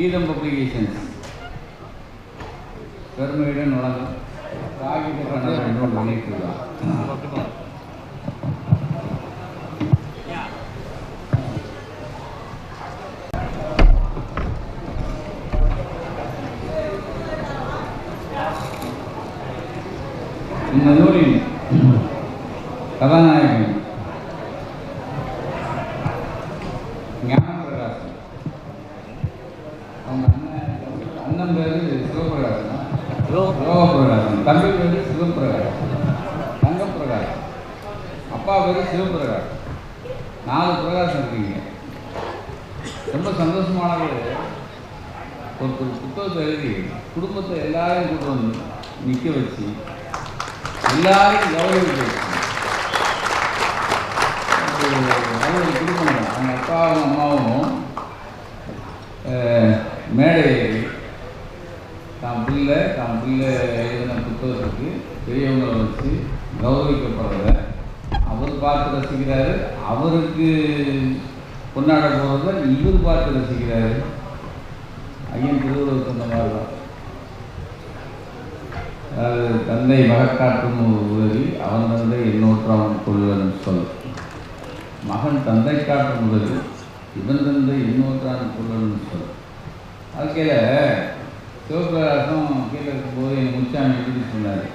கீதம் பப்ளிகேஷன்ஸ் பெருமையுடன் வழங்கும் காகித கணக்கு நூல் வெளியிட்டுள்ளார் இந்த நூலின் கதாநாயகன் ஞானப்பிரகாசன் அவங்க அண்ணன் அண்ணன் பேரு சிவபிரகாசனா சிவபிரகாசன் தம்பி பேரு சிவபிரகாசன் தங்கப்பிரகாசன் அப்பா நாலு பிரகாசம் இருக்கீங்க. ரொம்ப சந்தோஷமானது ஒரு ஒரு புத்தகத்தை எழுதி குடும்பத்தை எல்லாரையும் கூட்டு வந்து நிற்க வச்சு எல்லாரும் கௌரவிக்க வச்சு. அவங்க குடும்பம். அவங்க அப்பாவும் அம்மாவும் அஹ், மேடை ஏறி தான் பிள்ளை தான் பிள்ளை எழுதின புத்தகத்துக்கு பெரியவங்களை வச்சு கௌரவிக்கப்படுறத அவர் பார்த்து ரசிக்கிறாரு. அவருக்கு கொண்டாட போகிறத இவர் பார்த்து ரசிக்கிறாரு. ஐயன் திருவள்ளுவர் சொன்ன மாதிரி தான் அதாவது தந்தை மகக்காட்டும் உதவி அவன் தந்தை இன்னொற்றான் கொள்வன் சொல். மகன் தந்தை காட்டும் உதவி இவன் தந்தை இன்னொற்றான் கொள்வன் சொல். வாழ்க்கையில் சிவபிரகாசம் கீழே இருக்கும்போது என் முச்சாமி எப்படி சொன்னார்.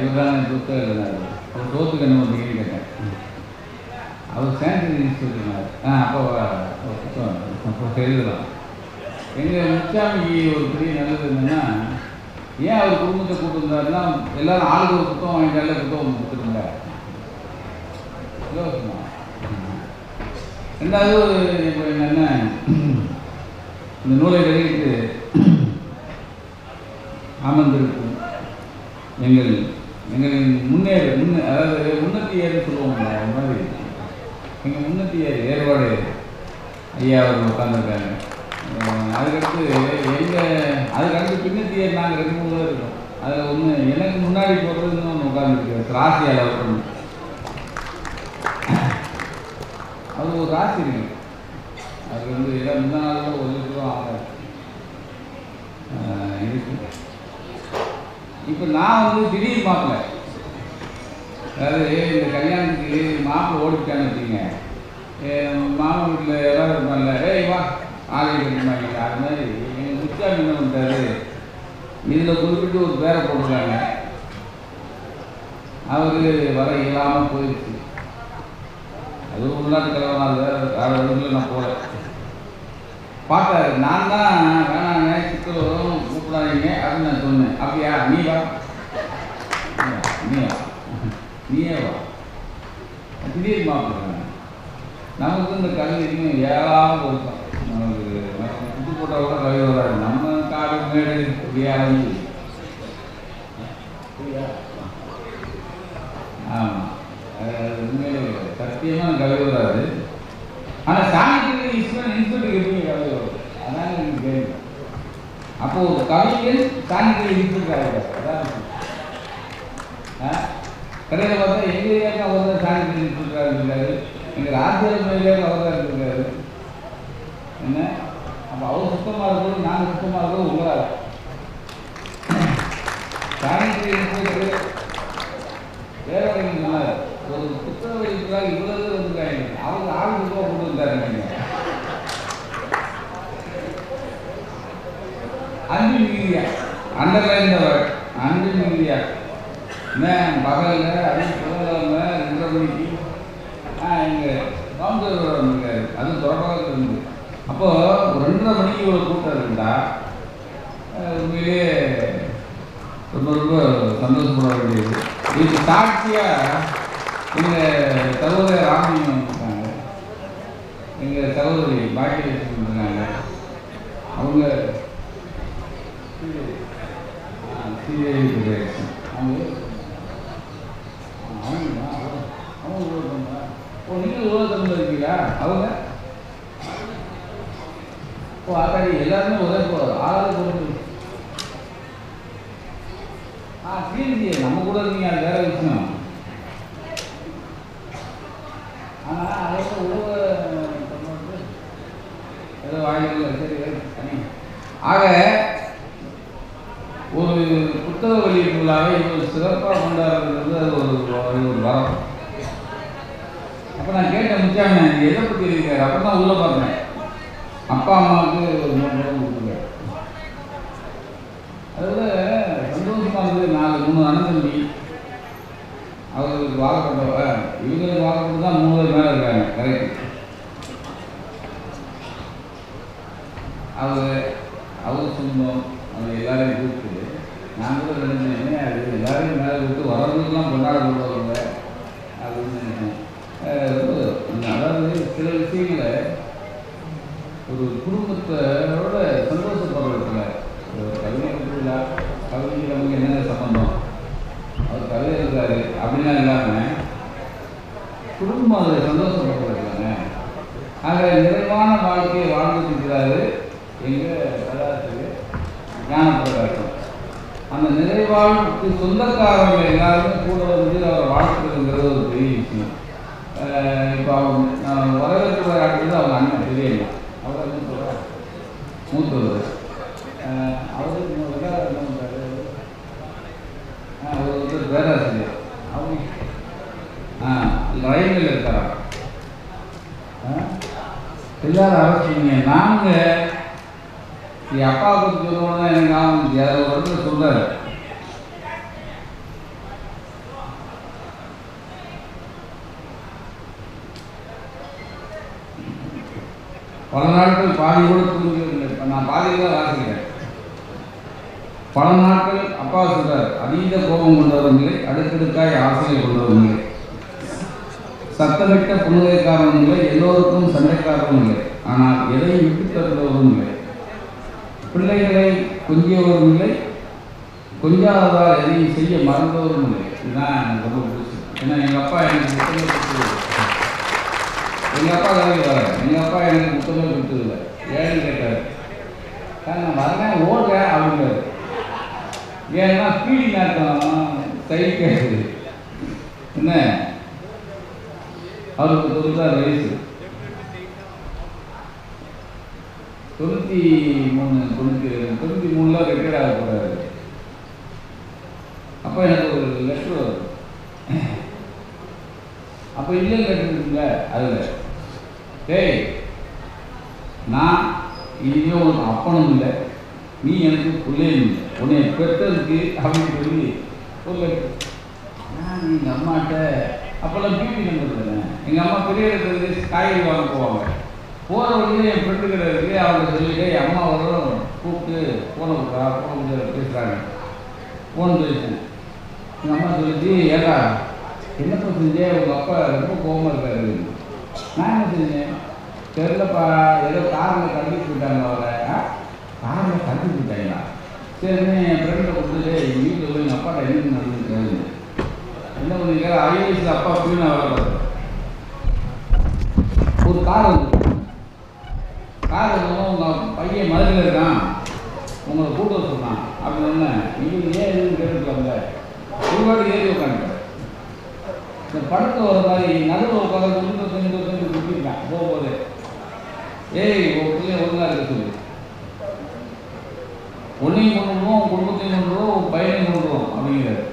இவர் தான் புத்தகம் எழுதினார் அவர் தோத்துக்கு என்ன பண்ணுறீங்கன்னு கேட்டேன். அவர் சானிட்டரி இன்ஸ்டியூட் இருந்தார். ஆ அப்போ புத்தகம் அப்போ எழுதலாம். எங்கள் முச்சாமிக்கு ஒரு பெரிய நல்லது என்னென்னா ஏன் அவர் குடும்பத்தை கூட்டு வந்தாருன்னா எல்லாரும் ஆளுக்கு ஒரு புத்தகம் வாங்கிட்டாலே புத்தகம் கொடுத்துருங்க இலவசமா ரெண்டாவது ஒரு இப்போ என்னென்ன இந்த நூலை வெளியிட்டு அமர்ந்திருக்கும் எங்கள் முன்னேறு முன்னே அதாவது முன்னத்தியர்னு சொல்லுவாங்க அந்த மாதிரி. எங்கள் ஏறு ஏற்பாடு ஐயா அவர் உட்காந்துருக்காங்க அதுக்கடுத்து எங்கள் அதுக்கடுத்து பின்னத்தியர் நாங்கள் ரெண்டு மூணு பேர் இருக்கோம். அதில் ஒன்று எனக்கு முன்னாடி போகிறதுன்னு ஒன்று உட்காந்துருக்கு ராசியால் அவர் அது ஒரு ராசி இருக்கு. அது வந்து எல்லாம் முந்தா நாளில் ஒரு லட்சம் ஆகாது. ஆஹ் இருக்கு. இப்போ நான் வந்து திடீர் மாப்பிள்ள அதாவது இந்த கல்யாணத்துக்கு மாப்பிள்ளை ஓடிட்டான்னு வச்சுக்கோங்க. மாமா வீட்டில் எல்லாரும் இருப்பாங்கல்ல ஏய் வா ஆலயம் கட்டிமாங்க அது மாதிரி. எங்கள் முச்சாமி என்ன பண்ணுறாரு இதில் குறிப்பிட்டு ஒரு பேரை போட்டுருக்காங்க. அவரு வர இயலாமல் போயிடுச்சு அது ஒரு உள்நாட்டு கலவரம் வேறு வேறு இடத்துல நான் போகிறேன் பார்த்தாரு. நான் தான் வேணாங்க சிக்கலும் கூப்பிடாதீங்க அப்படின்னு நான் சொன்னேன். அப்படியா? நீ வா நீ வா நீயே வா திடீர் மாப்பிள்ள நமக்கு இந்த கல்வி இன்னும் ஏழாமல் கொடுத்தோம் நமக்கு நம்ம புது போட்டால் கூட கல்வி வராது. நம்ம காடு மேடு இப்படியாகி ஆமாம் சத்தியமாக கல்வி வராது. ஆனால் சாங்கிட்டு இன்ஸ்டியூட் இன்ஸ்டியூட்டுக்கு எப்படி கல்வி வரும்? அதான் எனக்கு கேள்வி. அப்போ ஒரு கவிஞர் சாங்கிட்டு இருக்கிறாரு கடையில் பார்த்தா எங்கள் ஏரியாவுக்கு அவர் தான் சாங்கிட்டு இருக்கிறாரு இருக்காரு எங்கள் ஆசிரியர் ஏரியாவுக்கு அவர் தான் இருக்கிறாரு என்ன? அப்போ அவர் சுத்தமாக இருக்கிறது நாங்கள் சுத்தமாக இருக்கிறது உங்களால் சாங்கிட்டு இருக்கிறது வேற ஒரு புத்தகம் வெளியீட்டுக்காக இவ்வளவு வந்துருக்காங்க அவங்க ஆளுக்கு அண்டர்லைன் அன்பு மீதியா என்ன பகலில் அதுவும் புதன்கிழமை ரெண்டரை மணிக்கு ஆ இங்கே கவுண்டர் இருக்காரு அது தொடர்பாக இருந்து. அப்போது ரெண்டரை மணிக்கு இவ்வளோ கூட்டம் இருந்தா அஹ் உண்மையிலேயே ரொம்ப ரொம்ப சந்தோஷப்பட வேண்டியது. இதுக்கு சாட்சியாக எங்கள் சகோதரி ராமலிங்கம் இருக்காங்க எங்கள் சகோதரி பாக்கியலட்சுமி இருக்காங்க அவங்க சிஐ அவங்க அவங்க அவங்க ஓ நீங்கள் உருவத்தமிழ் இருக்கீங்களா? அவங்க? ஓ அத்தாடி எல்லாருமே உதவி போகிறோம் ஆளாவது பொருள் ஆ ஸ்ரீநிதி நம்ம கூட இருக்கீங்க அது வேற விஷயம். ஆனால் அதோட உழவு ஏதோ வாங்கிக்கல சரி ஆக ஒரு திருவிழாவை வெளியீட்டு இவ்வளவு சிறப்பாக கொண்டாடுறது அது ஒரு ஒரு வரம். அப்போ நான் கேட்டேன் முக்கியமான எதை பற்றி இருக்காரு அப்போ தான் உள்ளே பார்த்தேன். அப்பா அம்மாவுக்கு ஒரு மூணு ரூபா கொடுத்துருக்காரு. அதில் சந்தோஷமாக இருந்தது. நாலு மூணு அண்ணன் அவர்களுக்கு வாழப்பட்டவ இவங்களுக்கு வாழப்பட்டு தான் மூணு பேர் மேலே இருக்காங்க. கரெக்ட். அவர் சொந்தம் அவங்க எல்லாரையும் கூப்பிட்டு நான் கூட நினைச்சேன் என்ன அது எல்லாரையும் மேலே கூப்பிட்டு வரவங்களுக்குலாம் கொண்டாட போடுவாங்க அப்படின்னு நினைச்சேன் அஹ் ரொம்ப அதாவது சில விஷயங்களை ஒரு குடும்பத்தோட சந்தோஷப்படுறதுல ஒரு கவிஞர் இருக்குல்ல கவிஞர் நமக்கு என்ன சம்பந்தம் அவர் கவிதை இருக்காரு அப்படிலாம் இல்லாமல் குடும்பம் அதில் சந்தோஷப்படுறதுலாங்க ஆக நிறைவான வாழ்க்கையை வாழ்ந்துருக்கிறாரு எங்கள் கலாச்சாரம் ஞானப்பிரகாசம் அந்த நினைவாழ்வுக்கு சொந்தக்காரங்க எல்லாருமே கூட வந்து அவரை வாழ்த்துறதுங்கிறது ஒரு பெரிய விஷயம். இப்போ அவங்க நான் வரவேற்கிற ஆட்கள் அவங்க அண்ணன் பெரியண்ணா அவர் என்ன சொல்கிறார் மூத்தவர். அஹ் அவர் வந்து பேராசிரியர். அவங்க ஆ ரயில்வேல இருக்கிறார் எல்லாரும் அரசிங்க நாங்கள் என் அப்பா பற்றி சொல்லணும்னா எனக்கு ஆகும் இருந்துச்சு. அதை ஒரு இடத்துல சொல்கிறாரு பல நாட்கள் பாதி கூட தூங்கவில்லை இப்போ நான் பாதி தான் வாசிக்கிறேன். பல நாட்கள் அப்பா சொல்றார் அதீத கோபம் கொண்டவரும் இல்லை அடுக்கடுக்காய் ஆசையை கொண்டவரும் இல்லை. சத்தமிட்ட புன்னகைக்காரனும் இல்லை எல்லோருக்கும் சண்டைக்காரனும் இல்லை. ஆனால் எதையும் விட்டு தருபவரும் இல்லை. பிள்ளைகளை கொஞ்சியவரும் இல்லை. கொஞ்சாததால் எதையும் செய்ய மறந்தவரும் இல்லை. இதுதான் எனக்கு ரொம்ப பிடிச்சது. ஏன்னா எங்கள் அப்பா எனக்கு முத்தமே கொடுத்தது எங்கள் அப்பா கதை எங்கள் அப்பா எனக்கு முத்தமே கொடுத்ததில்லை. ஏன்னு கேட்டார். நான் வரேன் ஓடுறேன் அப்படிங்கிறாரு ஏன்னா பீடி நாட்டம் கேட்குது என்ன? அவருக்கு தொண்ணூத்தாறு வயசு. தொண்ணூற்றி மூணு தொண்ணூற்றி தொண்ணூற்றி மூணில் ரிட்டையர் ஆக போகிறாரு அப்போ எனக்கு ஒரு லெட்ரு வரும். அப்போ இல்லை லெட்ரு இருக்குல்ல அதில். டேய் நான் இனிமே உனக்கு அப்பனும் இல்லை. நீ எனக்கு பிள்ளையும் இல்லை. உன்னை பெற்றதுக்கு அப்படின்னு சொல்லி ஒரு லெட்ரு நான் எங்கள் அம்மாட்ட அப்போல்லாம் பிபி நம்பர் தானே எங்கள் அம்மா பெரிய இடத்துக்கு காய்கறி வாங்க போவாங்க. போன உடனே என் ஃப்ரெண்டுகள் இருக்கு. அவங்க சொல்லிட்டு என் அம்மா வரும் கூப்பிட்டு ஃபோனை கொடுக்குறா ஃபோன் கொடுத்து பேசுகிறாங்க ஃபோன் பேசு எங்கள் அம்மா சொல்லிச்சு ஏடா என்னப்பா செஞ்சே? உங்கள் அப்பா ரொம்ப கோவமாக இருக்காரு. நான் என்ன செஞ்சேன்? தெரிலப்பா ஏதோ காரில் கடத்திட்டு போயிட்டாங்க அவரை. காரில் கடத்திட்டு சரின்னு என் ஃப்ரெண்டை கொடுத்துட்டு எங்கள் வீட்டில் போய் எங்கள் அப்பாட்ட என்ன நடந்துருக்காரு? என்ன பண்ணிருக்காரு? ஐஏஎஸ் அப்பா அப்படின்னு வேலை ஒரு கார் வந்து கார் உங்கள் பையன் மதுரையில் இருக்கான். உங்களை கூட்டு வர சொன்னான் அப்படின்னு ஒன்று நீங்கள் ஏன் எதுவும் கேட்டுக்கலாம்ல ஒருபாடு ஏறி உட்காந்துட்டார் இந்த படத்தில் வர மாதிரி நடுவில் உட்காந்து கொஞ்சம் கொஞ்சம் கொஞ்சம் குடிக்கிறான் போகும்போது ஏய் உன் பிள்ளை ஒழுங்காக இருக்க சொல்லு. ஒன்றையும் கொண்டுடுவோம் உன் குடும்பத்தையும் கொண்டுடுவோம் உன் பையனையும் கொண்டுடுவோம் அப்படிங்கிறாரு.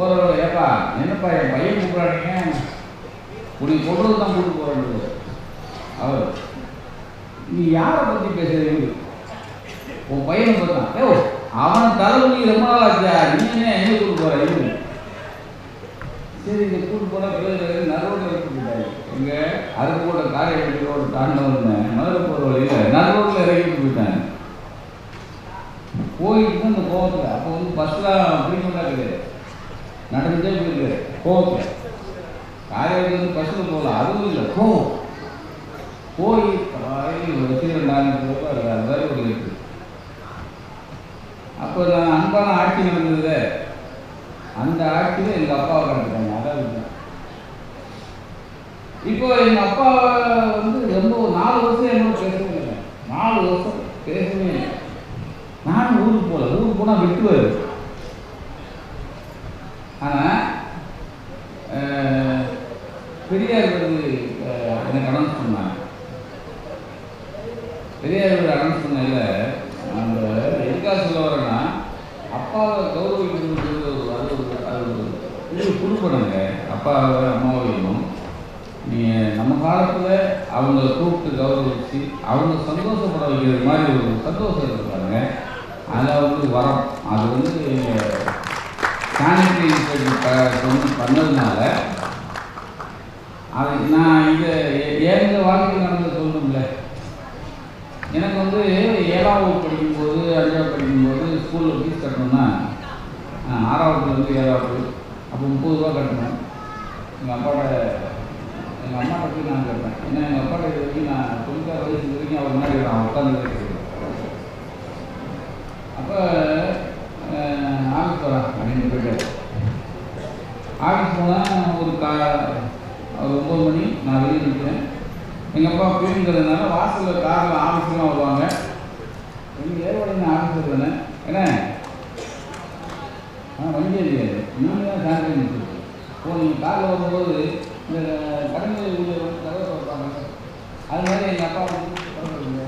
ஒரு ஏப்பா என்னப்பா என் பையன் கூப்பிடாதீங்க. உனக்கு கொண்டு தான் கூப்பிட்டு போகிறாங்க அவர் நீ யாரை பற்றி பேசுறீங்க உன் பையனை பார்த்தான் ஏ அவன் அவனை நீ ரொம்ப ஆச்சா நீ என்ன எங்கே கூட்டு போற இவங்க சரி இங்கே கூட்டு போனால் பிள்ளைகள் நரோடு இறக்கிட்டாங்க எங்கே? அருக்கோட காரையப்பட்டி ரோடு தாண்டவன்னு மதுரை போகிற வழியில் நரோட்டில் இறங்கி போயிட்டாங்க. போயிட்டு இந்த கோவத்தில் அப்போ வந்து பஸ்லாம் ஃப்ரீக்வெண்ட்டாக கிடையாது. நடந்துட்டே போயிருக்காரு கோவத்தில். காரையில் வந்து பஸ்ஸில் போகலாம் அதுவும் இல்லை கோவம். போய் வச்சுருந்தாங்க அது மாதிரி ஒரு இருக்கு. அப்போ நான் அன்பான ஆட்சி நடந்தது அந்த ஆட்சியில் எங்கள் அப்பாவை கண்டுட்டாங்க அதான் இப்போ எங்கள் அப்பா வந்து ரொம்ப நாலு வருஷம் என்னோட பேசவே இல்லை. நாலு வருஷம் பேசவே இல்லை. நானும் ஊருக்கு போகல ஊருக்கு போனால் விட்டுவார் ஆனால் பெரியார் வந்து அஹ், எனக்கு அனௌன்ஸ் பண்ணாங்க பெரியார் அனௌன்ஸ் பண்ணல அந்த எதுக்காக சொல்ல வரேன்னா அப்பாவை கௌரவிக்கிறது ஒரு அது ஒரு அது ஒரு பெரிய குறுப்படங்க அப்பாவை அம்மாவையும் நீங்கள் நம்ம காலத்தில் அவங்கள கூப்பிட்டு கௌரவிச்சு அவங்க சந்தோஷப்பட வைக்கிற மாதிரி ஒரு சந்தோஷம் இருக்காங்க அதில் வந்து வரம். அது வந்து சானிட்டரி சொன்ன பண்ணதுனால அது நான் இதை ஏழு வாழ்க்கை நடந்தது சொல்லணும்ல? எனக்கு வந்து ஏழாம் வகுப்பு படிக்கும்போது அஞ்சாவது படிக்கும்போது ஸ்கூலில் ஃபீஸ் கட்டணும்னா ஆறாவதுலேருந்து ஏழாவது அப்போ முப்பது ரூபா கட்டணும். எங்கள் அப்பாவோட எங்கள் அம்மா பற்றி நான் கேட்பேன். ஏன்னா எங்கள் அப்பா கிட்ட வரைக்கும் நான் தொண்ணூத்தாறு வயசு வரைக்கும் அவர் மாதிரி நான் உட்காந்து அப்போ ஆஃபீஸ் போகிறேன் அப்படின்னு போயிட்டு ஆஃபீஸ் போனால் ஒரு கா ஒம்பது மணி நான் வெளியே நிற்கிறேன் எங்கள் அப்பா பிரிங்கிறதுனால வாசலில் காரில் ஆஃபீஸ்லாம் வருவாங்க. எங்கள் ஏர்வாடின ஆஃபீஸ் தானே. என்ன? ஆ வண்டி இல்லையாது நீங்கள் தான் சாயந்தரம் நிற்கிறது இப்போ நீங்கள் காரில் வரும்போது இந்த கடமை ஊழியர் வந்து கதவை திறப்பாங்க அது மாதிரி எங்கள் அப்பா வந்து திறந்துருங்க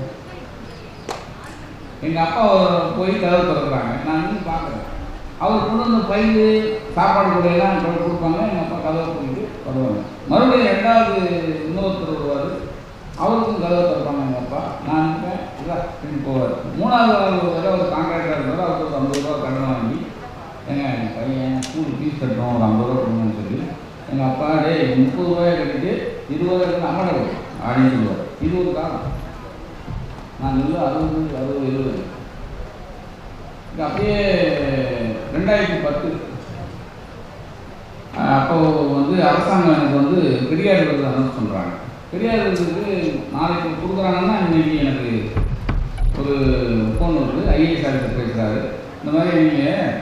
எங்கள் அப்பா போய் கதவு திறக்கிறாங்க. நான் நின்று பார்க்குறேன். அவர் கொண்டு வந்து பயிர் சாப்பாடு கூடையெல்லாம் கொண்டு கொடுப்பாங்க. எங்கள் அப்பா கதவு போயிட்டு வருவாங்க மறுபடியும் ரெண்டாவது இன்னொருத்தர் வருவார். அவருக்கும் கதவை திறப்பாங்க எங்கள் அப்பா. நான் நிற்பேன். போவார். மூணாவது ஆள் ஒரு ஒரு கான்ட்ராக்டர் இருந்தார். அவருக்கு ஒரு ஐம்பது ரூபா கடன் வாங்கி ஏங்க எங்கள் பையன் ஸ்கூல் ஃபீஸ் கட்டணும். ஒரு ஐம்பது ரூபா கொடுங்கன்னு சொல்லி எங்கள் அப்பா டேய் முப்பது ரூபாயை கட்டிட்டு இருபது ரூபாய் அம்மாட்ட கொடு அப்படின்னு சொல்லுவார். இது ஒரு காலம் நான் சொல்லு அறுபது அறுபது எழுபது இது அப்படியே ரெண்டாயிரத்தி பத்து. அப்போது வந்து அரசாங்கம் எனக்கு வந்து பெரியார் விருது அனௌன்ஸ் பண்ணுறாங்க பெரியார் விருதுக்கு நாளைக்கு கொடுக்குறாங்கன்னா இன்னைக்கு எனக்கு ஒரு ஃபோன் வருது. ஐஏஎஸ் ஆஃபீஸர் பேசுகிறாரு இந்த மாதிரி நீங்கள்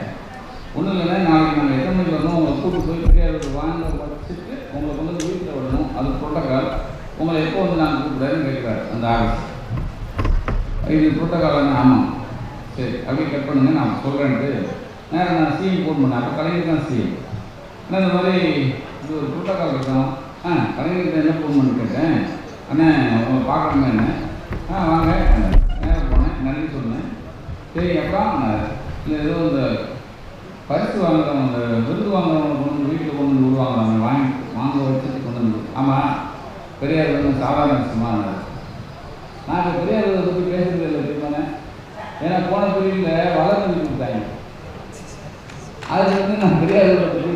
ஒன்றும் இல்லைன்னா நாளைக்கு நாங்கள் எத்தனை மணிக்கு வரணும் உங்களை கூப்பிட்டு போய் பெரியார் விருது வாங்க வச்சுட்டு உங்களை கொண்டு வந்து வீட்டில் விடணும். அது ப்ரோட்டோக்கால் உங்களை எப்போ வந்து நாங்கள் கூப்பிடுறாருன்னு கேட்குறாரு அந்த ஆஃபீஸ் இது புரோட்டோக்கால் ஆமாம் சரி அப்படியே கட் பண்ணுங்க நான் சொல்கிறேன்ட்டு நேரம் நான் சிஎம் ஃபோன் பண்ணேன். அப்போ கலைஞர் தான் சிஎம் ஆனால் இந்த மாதிரி இது ஒரு புரோட்டோக்கால் இருக்கோம் ஆ கலைஞர்கிட்ட என்ன ஃபோன் பண்ணி கேட்டேன். அண்ணே உங்களை பார்க்கணுங்க என்ன? ஆ வாங்க. நேரம் போனேன். நன்றி சொன்னேன். சரி அப்புறம் இல்லை ஏதோ இந்த பரிசு வாங்குறவங்க அந்த விருது வாங்குறவங்க கொண்டு வந்து வீட்டில் கொண்டு வந்து விடுவாங்க அவங்க வாங்கி வாங்க வச்சுட்டு கொண்டு வந்து ஆமாம் பெரியார் வந்து சாதாரண விஷயமா நான் இப்போ பெரியார் பற்றி பேசுறது ஏன்னா போன தொழிலில் வளர்ந்து கொடுத்தாங்க. அது வந்து நான் பெரியார் விருதை பற்றி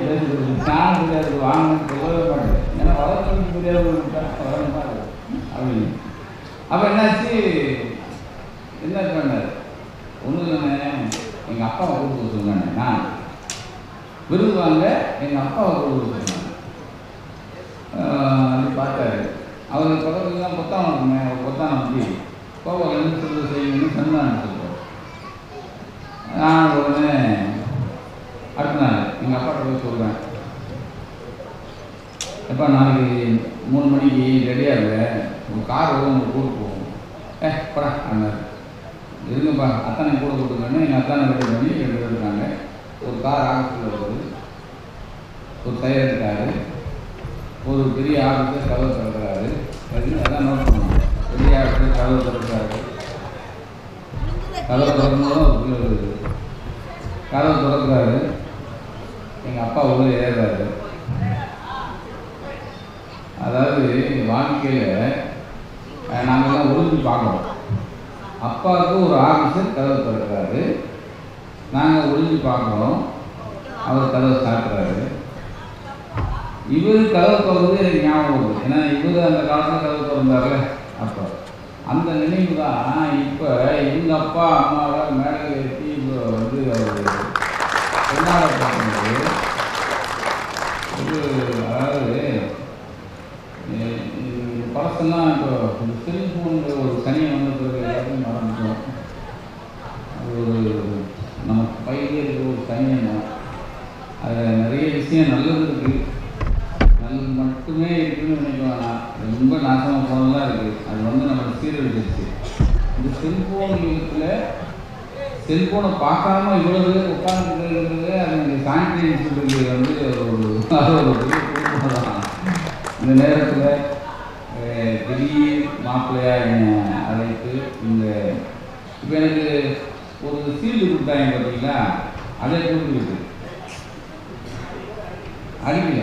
நான் பெரியார் விருது வாங்கணும்னு சொல்லவே மாட்டேன் ஏன்னா வளர்ந்து பெரியார் விருது அப்படின்னு. அப்போ என்னாச்சு? என்ன பண்ணார்? ஒன்றும் இல்லைண்ணே. எங்கள் அப்பாவை கொடுத்து சொல்லுங்க நான். விருது வாங்க எங்கள் அப்பாவை கொடுத்து சொன்னாங்க. பார்த்தாரு. அவர் பக்கத்துலாம் பொத்தானம் இருக்குமே. அவர் பொத்தானம் அப்படி கோபம் என்ன சொல்லு செய்யணும்னு சந்தானம் நான் உடனே அடுத்த நாள் எங்கள் அப்பாட்ட போய் சொல்கிறேன் எப்போ நாளைக்கு மூணு மணிக்கு ரெடியாக இல்லை உங்கள் கார் வரும் உங்கள் கூட்டு போகும். ஏ படா அண்ணார். இருங்கப்பா அத்தனை கூட கூட்டுங்கன்னு எங்கள் அத்தானை ரெடி பண்ணி ரெண்டு பேர் இருக்காங்க. ஒரு கார் ஆஃபீஸில் வருது. ஒரு தயார் காரு ஒரு பெரிய ஆஃபீஸர் கதவு திறக்கிறாரு அது அதான் நோட் பண்ணுவோம் பெரிய ஆஃபீஸர் கதவு திறக்கிறாரு கதவை திறந்ததும் ஒரு பிள்ளை திறக்கிறாரு. எங்கள் அப்பா உள்ள ஏறுறாரு. அதாவது வாழ்க்கையில் நாங்கள்லாம் உறுதி பார்க்குறோம் அப்பாவுக்கு ஒரு ஆஃபீஸர் கதவை திறக்கிறாரு. நாங்கள் ஒளிஞ்சு பார்க்குறோம் அவர் கதவை சாப்பிட்றாரு இவர் கதவை திறந்து எனக்கு ஞாபகம் வருது. ஏன்னா இவர் அந்த காலத்தில் கதவை திறந்தார்ல அப்போ. அந்த நினைவு தான் இப்போ இவங்க அப்பா அம்மாவை மேலே ஏற்றி இப்போ வந்து அவர் கொண்டாட பார்க்கும்போது ஒரு அதாவது பழசெல்லாம் இப்போ இந்த ஒரு சனியை வந்த பிறகு எல்லாத்தையும் மறந்துட்டோம் அது ஒரு நமக்கு பையிலே இருக்கிற ஒரு சனியம் தான் அதில் நிறைய விஷயம் நல்லது இருக்குது நல்லது மட்டுமே இருக்குன்னு நினைக்க வேணாம் ரொம்ப நாசமாக போனதெல்லாம் இருக்குது அது வந்து நம்ம சீரழிச்சிருச்சு இந்த செல்ஃபோன் யுகத்தில் செல்ஃபோனை பார்க்காம இவ்வளோ பேர் உட்காந்துருக்கிறது அது இந்த சானிட்டரி வந்து ஒரு இந்த நேரத்தில் திடீர் மாப்பிள்ளையாக என்னை அழைத்து இந்த இப்போ எனக்கு ஒரு சீல்டு கொடுத்தாங்க பார்த்தீங்களா அதை கொடுத்துருக்கு அடிக்கல.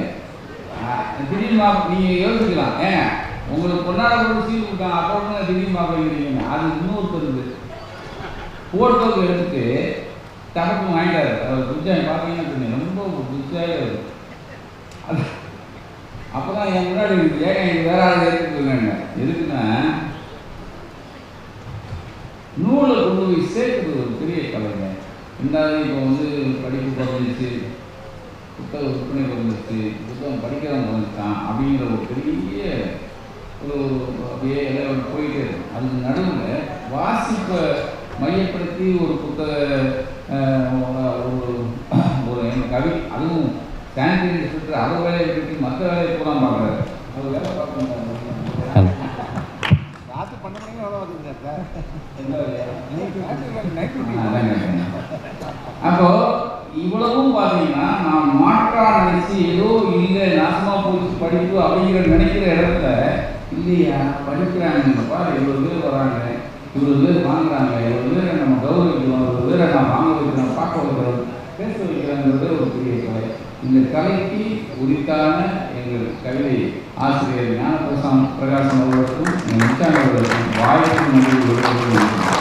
திடீர் மாப் நீங்கள் யோசிக்கலாம். ஏன்? உங்களுக்கு பொன்னாட கூட சீல் கொடுத்தாங்க அப்புறம் திடீர் பார்க்குறீங்க அது இன்னொருத்தருக்கு ஃபோட்டோக்கு எடுத்து டபக்கு வாங்கிட்டாரு. அவர் புதுசாக பார்த்தீங்கன்னா ரொம்ப புதுசாக அது அப்போ தான் என் முன்னாடி ஏன் ஏங்க வேற ஆள் எடுத்துக்கோங்க எதுக்குன்னா நூலை கொண்டு போய் சேர்க்குறது ஒரு பெரிய கலைங்க. இந்த இப்போ வந்து படிப்பு குறைஞ்சிச்சு புத்தக விற்பனை குறைஞ்சிச்சு புத்தகம் படிக்கிறவங்க குறைஞ்சிட்டான் அப்படிங்கிற ஒரு பெரிய ஒரு அப்படியே எல்லாம் போயிட்டே இருக்கும் அதுக்கு நடுவில் வாசிப்பை மையப்படுத்தி ஒரு புத்தக ஒரு ஒரு கவி அதுவும் சானிடரி சுற்று அதை வேலையை விட்டுட்டு மற்ற வேலையை பூரா பார்க்குறாரு. அவர் வேலை பார்க்க ராத்திரி பன்னெண்டு மணிக்கு எவ்வளோ சார் கேட்டேன். அப்போ இவ்வளவும் பார்த்தீங்கன்னா நான் மாற்றா நினைச்சு ஏதோ இல்லை நாசமா போச்சு படிப்பு அப்படிங்கிற நினைக்கிற இடத்துல இல்லையா படிக்கிறாங்க பாரு இவ்வளோ பேர் வராங்க. இவ்வளோ பேர் வாங்குறாங்க இவ்வளோ பேரை நம்ம கௌரவிக்கிறோம் இவ்வளோ பேரை நான் வாங்க வைக்கிறோம் பார்க்க வைக்கிறோம் பேச வைக்கிறோங்கிறது ஒரு பெரிய கலை. இந்த கலைக்கு உரித்தான எங்கள் கவிதை ஆசிரியர் ஞானபிரசாந்த் பிரகாசம் அவர்களுக்கும் எங்கள் முத்தாண்ட அவர்களுக்கும் வாய்ப்பு நன்றி